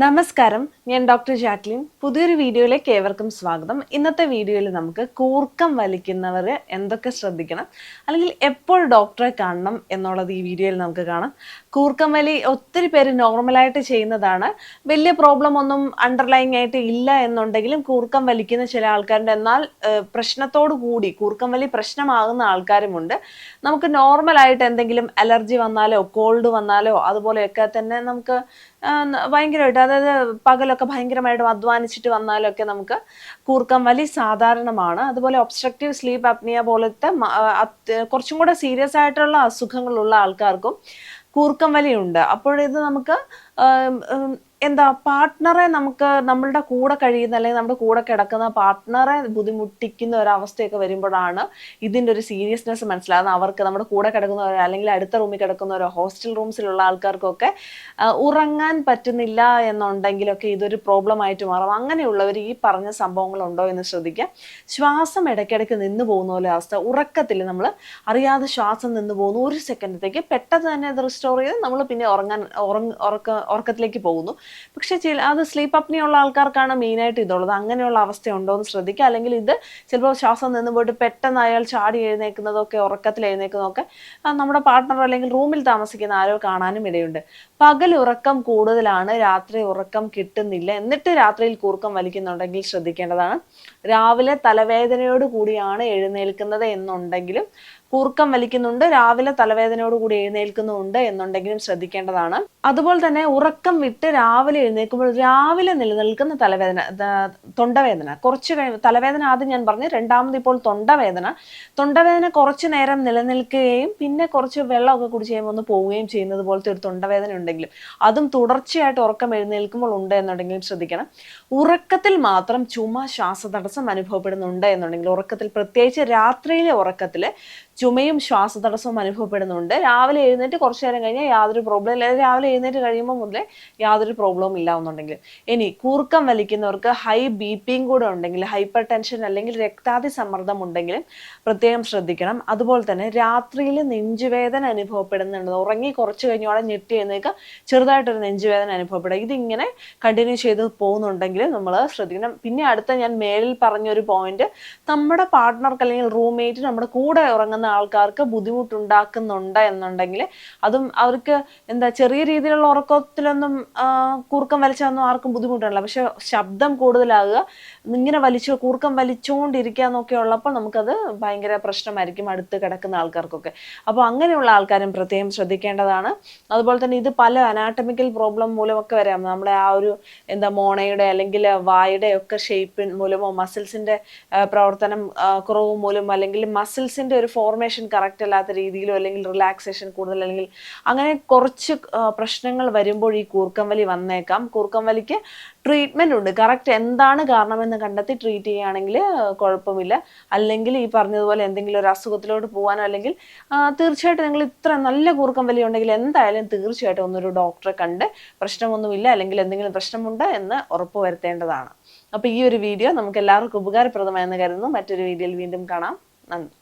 നമസ്കാരം. ഞാൻ doctor Jacqueline. പുതിയൊരു വീഡിയോയിലേക്ക് ഏവർക്കും സ്വാഗതം. ഇന്നത്തെ വീഡിയോയിൽ നമുക്ക് കൂർക്കം വലിക്കുന്നവർ എന്തൊക്കെ ശ്രദ്ധിക്കണം? അല്ലെങ്കിൽ എപ്പോൾ ഡോക്ടറെ കാണണം എന്നുള്ളത് ഈ വീഡിയോയിൽ നമുക്ക് കാണാം. കൂർക്കം വലി ഒത്തിരി പേര് നോർമലായിട്ട് ചെയ്യുന്നതാണ്. വലിയ പ്രോബ്ലം ഒന്നും അണ്ടർലൈങ് ആയിട്ട് ഇല്ല എന്നുണ്ടെങ്കിലും കൂർക്കം വലിക്കുന്ന ചില ആൾക്കാരുണ്ട്. എന്നാൽ പ്രശ്നത്തോടു കൂടി കൂർക്കം വലി പ്രശ്നമാകുന്ന ആൾക്കാരുമുണ്ട്. നമുക്ക് നോർമലായിട്ട് എന്തെങ്കിലും അലർജി വന്നാലോ കോൾഡ് വന്നാലോ അതുപോലെയൊക്കെ തന്നെ നമുക്ക് ഭയങ്കരമായിട്ട് അതായത് പകലൊക്കെ ഭയങ്കരമായിട്ട് അധ്വാനിച്ചിട്ട് വന്നാലൊക്കെ നമുക്ക് കൂർക്കം വലി സാധാരണമാണ്. അതുപോലെ ഒബ്സ്ട്രക്റ്റീവ് സ്ലീപ്പ് അപ്നിയ പോലത്തെ കുറച്ചും കൂടെ സീരിയസ് ആയിട്ടുള്ള അസുഖങ്ങളുള്ള ആൾക്കാർക്കും കൂർക്കം വലിയുണ്ട്. അപ്പോഴിത് നമുക്ക് ആം, ഉം, എന്താ പാർട്ട്ണറെ നമുക്ക് നമ്മളുടെ കൂടെ കഴിയുന്ന അല്ലെങ്കിൽ നമ്മുടെ കൂടെ കിടക്കുന്ന പാർട്ട്ണറെ ബുദ്ധിമുട്ടിക്കുന്ന ഒരവസ്ഥയൊക്കെ വരുമ്പോഴാണ് ഇതിന്റെ ഒരു സീരിയസ്നെസ് മനസ്സിലാകുന്നത്. അവർക്ക് നമ്മുടെ കൂടെ കിടക്കുന്നവരോ അല്ലെങ്കിൽ അടുത്ത റൂമിൽ കിടക്കുന്നവരോ ഹോസ്റ്റൽ റൂംസിലുള്ള ആൾക്കാർക്കൊക്കെ ഉറങ്ങാൻ പറ്റുന്നില്ല എന്നുണ്ടെങ്കിലൊക്കെ ഇതൊരു പ്രോബ്ലം ആയിട്ട് മാറും. അങ്ങനെയുള്ളവർ ഈ പറഞ്ഞ സംഭവങ്ങളുണ്ടോ എന്ന് ശ്രദ്ധിക്കുക. ശ്വാസം ഇടയ്ക്കിടയ്ക്ക് നിന്ന് പോകുന്ന പോലെ അവസ്ഥ. ഉറക്കത്തിൽ നമ്മൾ അറിയാതെ ശ്വാസം നിന്ന് പോകുന്നു. ഒരു സെക്കൻഡത്തേക്ക് പെട്ടെന്ന് തന്നെ അത് റിസ്റ്റോർ ചെയ്ത് നമ്മൾ പിന്നെ ഉറങ്ങാൻ ഉറങ്ങ ഉറക്ക ഉറക്കത്തിലേക്ക് പോകുന്നു. പക്ഷേ ചില അത് സ്ലീപ്പ് അപ്നിയുള്ള ആൾക്കാർക്കാണ് മെയിനായിട്ട് ഇതുള്ളത്. അങ്ങനെയുള്ള അവസ്ഥ ഉണ്ടോ എന്ന് ശ്രദ്ധിക്കുക. അല്ലെങ്കിൽ ഇത് ചിലപ്പോൾ ശ്വാസം നിന്ന് പോയിട്ട് പെട്ടെന്ന് അയാൾ ചാടി എഴുന്നേക്കുന്നതൊക്കെ ഉറക്കത്തിൽ എഴുന്നേക്കുന്നതൊക്കെ നമ്മുടെ പാർട്ട്ണർ അല്ലെങ്കിൽ റൂമിൽ താമസിക്കുന്ന ആരോ കാണാനും ഇടയുണ്ട്. പകൽ ഉറക്കം കൂടുതലാണ് രാത്രി ഉറക്കം കിട്ടുന്നില്ല. എന്നിട്ട് രാത്രിയിൽ കൂർക്കം വലിക്കുന്നുണ്ടെങ്കിൽ ശ്രദ്ധിക്കേണ്ടതാണ്. രാവിലെ തലവേദനയോട് കൂടിയാണ് എഴുന്നേൽക്കുന്നത് എന്നുണ്ടെങ്കിലും കൂർക്കം വലിക്കുന്നുണ്ട് രാവിലെ തലവേദനയോട് കൂടി എഴുന്നേൽക്കുന്നുണ്ട് എന്നുണ്ടെങ്കിലും ശ്രദ്ധിക്കേണ്ടതാണ്. അതുപോലെ തന്നെ ഉറക്കം വിട്ട് രാവിലെ എഴുന്നേൽക്കുമ്പോൾ രാവിലെ നിലനിൽക്കുന്ന തലവേദന തൊണ്ടവേദന. കുറച്ച് തലവേദന ആദ്യം ഞാൻ പറഞ്ഞു രണ്ടാമത് ഇപ്പോൾ തൊണ്ടവേദന. തൊണ്ടവേദന കുറച്ചു നേരം നിലനിൽക്കുകയും പിന്നെ കുറച്ച് വെള്ളമൊക്കെ കുടിച്ച് കഴിയുമ്പോൾ ഒന്ന് പോവുകയും ചെയ്യുന്നത് പോലത്തെ ഒരു തൊണ്ടവേദന ഉണ്ടെങ്കിലും അതും തുടർച്ചയായിട്ട് ഉറക്കം എഴുന്നേൽക്കുമ്പോൾ ഉണ്ട് എന്നുണ്ടെങ്കിലും ശ്രദ്ധിക്കണം. ഉറക്കത്തിൽ മാത്രം ചുമ ശ്വാസതടസ്സം അനുഭവപ്പെടുന്നുണ്ട് എന്നുണ്ടെങ്കിൽ ഉറക്കത്തിൽ പ്രത്യേകിച്ച് രാത്രിയിലെ ഉറക്കത്തിൽ ചുമയും ശ്വാസതടസ്സവും അനുഭവപ്പെടുന്നുണ്ട്. രാവിലെ എഴുന്നേറ്റ് കുറച്ചു നേരം കഴിഞ്ഞാൽ യാതൊരു പ്രോബ്ലം ഇല്ല രാവിലെ എഴുന്നേറ്റ് കഴിയുമ്പോൾ മുതലേ യാതൊരു പ്രോബ്ലവും ഇല്ല എന്നുണ്ടെങ്കിൽ ഇനി കൂർക്കം വലിക്കുന്നവർക്ക് ഹൈ ബി പിയും കൂടെ ഉണ്ടെങ്കിൽ ഹൈപ്പർ ടെൻഷൻ അല്ലെങ്കിൽ രക്താതി സമ്മർദ്ദം ഉണ്ടെങ്കിലും പ്രത്യേകം ശ്രദ്ധിക്കണം. അതുപോലെ തന്നെ രാത്രിയിൽ നെഞ്ചുവേദന അനുഭവപ്പെടുന്നുണ്ട്. ഉറങ്ങി കുറച്ച് കഴിഞ്ഞോടെ ഞെട്ടി എഴുന്നേൽക്കുക ചെറുതായിട്ടൊരു നെഞ്ചുവേദന അനുഭവപ്പെടുക. ഇതിങ്ങനെ കണ്ടിന്യൂ ചെയ്ത് പോകുന്നുണ്ടെങ്കിൽ നമ്മൾ ശ്രദ്ധിക്കണം. പിന്നെ അടുത്ത ഞാൻ മേലിൽ പറഞ്ഞൊരു പോയിന്റ് നമ്മുടെ പാർട്ട്ണർക്ക് അല്ലെങ്കിൽ റൂംമേറ്റ് നമ്മുടെ കൂടെ ഉറങ്ങുന്ന ആൾക്കാർക്ക് ബുദ്ധിമുട്ടുണ്ടാക്കുന്നുണ്ട് എന്നുണ്ടെങ്കിൽ അതും അവർക്ക് എന്താ ചെറിയ രീതിയിലുള്ള ഉറക്കത്തിലൊന്നും കൂർക്കം വലിച്ചൊന്നും ആർക്കും ബുദ്ധിമുട്ടുണ്ടല്ല പക്ഷെ ശബ്ദം കൂടുതലാകുക ഇങ്ങനെ വലിച്ചു കൂർക്കം വലിച്ചുകൊണ്ടിരിക്കുക എന്നൊക്കെ ഉള്ളപ്പോൾ നമുക്കത് ഭയങ്കര പ്രശ്നമായിരിക്കും അടുത്ത് കിടക്കുന്ന ആൾക്കാർക്കൊക്കെ. അപ്പോൾ അങ്ങനെയുള്ള ആൾക്കാരും പ്രത്യേകം ശ്രദ്ധിക്കേണ്ടതാണ്. അതുപോലെ തന്നെ ഇത് പല അനാട്ടമിക്കൽ പ്രോബ്ലം മൂലമൊക്കെ വരാം. നമ്മുടെ ആ ഒരു എന്താ മോണയുടെ അല്ലെങ്കിൽ വായുടെ ഒക്കെ ഷേപ്പ് മൂലമോ മസിൽസിന്റെ പ്രവർത്തനം കുറവ് മൂലം അല്ലെങ്കിൽ മസിൽസിന്റെ ഒരു ഫോർമേഷൻ കറക്റ്റ് അല്ലാത്ത രീതിയിലോ അല്ലെങ്കിൽ റിലാക്സേഷൻ കൂടുതൽ അല്ലെങ്കിൽ അങ്ങനെ കുറച്ച് പ്രശ്നങ്ങൾ വരുമ്പോൾ ഈ കൂർക്കം വലി വന്നേക്കാം. കൂർക്കം വലിക്ക് ട്രീറ്റ്മെന്റ് ഉണ്ട്. കറക്റ്റ് എന്താണ് കാരണമെന്ന് കണ്ടെത്തി ട്രീറ്റ് ചെയ്യുകയാണെങ്കിൽ കുഴപ്പമില്ല. അല്ലെങ്കിൽ ഈ പറഞ്ഞതുപോലെ എന്തെങ്കിലും ഒരു അസുഖത്തിലോട്ട് പോകാനോ അല്ലെങ്കിൽ തീർച്ചയായിട്ടും നിങ്ങൾ ഇത്ര നല്ല കൂർക്കം വലി ഉണ്ടെങ്കിൽ എന്തായാലും തീർച്ചയായിട്ടും ഒന്നൊരു ഡോക്ടറെ കണ്ട് പ്രശ്നമൊന്നുമില്ല അല്ലെങ്കിൽ എന്തെങ്കിലും പ്രശ്നമുണ്ട് എന്ന് ഉറപ്പ് വരുത്തേണ്ടതാണ്. അപ്പോൾ ഈ ഒരു വീഡിയോ നമുക്ക് എല്ലാവർക്കും ഉപകാരപ്രദമായെന്ന് കരുതുന്നു. മറ്റൊരു വീഡിയോയിൽ വീണ്ടും കാണാം. നന്ദി.